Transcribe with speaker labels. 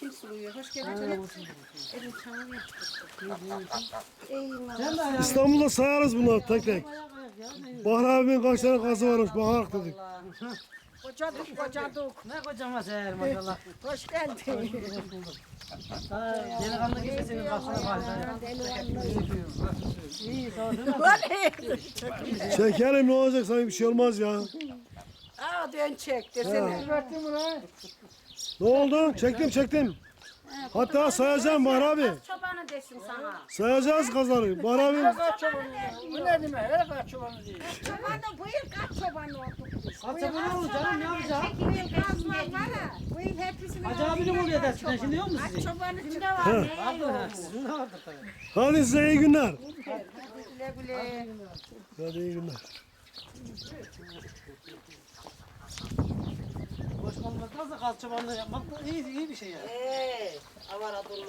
Speaker 1: Kim suluyor? Hoş geldin. Elin.
Speaker 2: İstanbul'da sayarız bunları tek tek. Bahar abimin kaç tane kazı varmış bakarak dedik.
Speaker 1: Kocadık kocadık.
Speaker 3: Ne kocama seher maşallah.
Speaker 1: Hoş geldin.
Speaker 3: Ha, Delikanlı gibi senin
Speaker 2: ne olacak sanki bir şey olmaz ya.
Speaker 1: Aa dön çek desene.
Speaker 2: Ne oldu? Çektim çektim. Hatta sayacağım Bahar abi.
Speaker 1: Çobanı desin sana.
Speaker 2: Sayacağız kazları. Bahar abi.
Speaker 3: Bu ne demek? Her kaç çobanı değil.
Speaker 1: Çobanı bu yıl kaç çoban olduk biz?
Speaker 3: Kaç çoban oldu canım ne yapacağım?
Speaker 1: Bu yıl kazmaz var ha. Bu yıl hepsini
Speaker 3: Hacı abi ne oluyor dersin? Şimdi yok mu
Speaker 1: Kaç
Speaker 3: sizin?
Speaker 1: çobanı kimde var? Ne
Speaker 3: ha. Sizin vardır tabii.
Speaker 2: Hadi size iyi günler.
Speaker 1: Güle güle.
Speaker 2: Hadi iyi günler.
Speaker 3: Boş kalmaktansa kalçabanlığı yapmak da iyi, iyi bir şey yani. Ee, avara.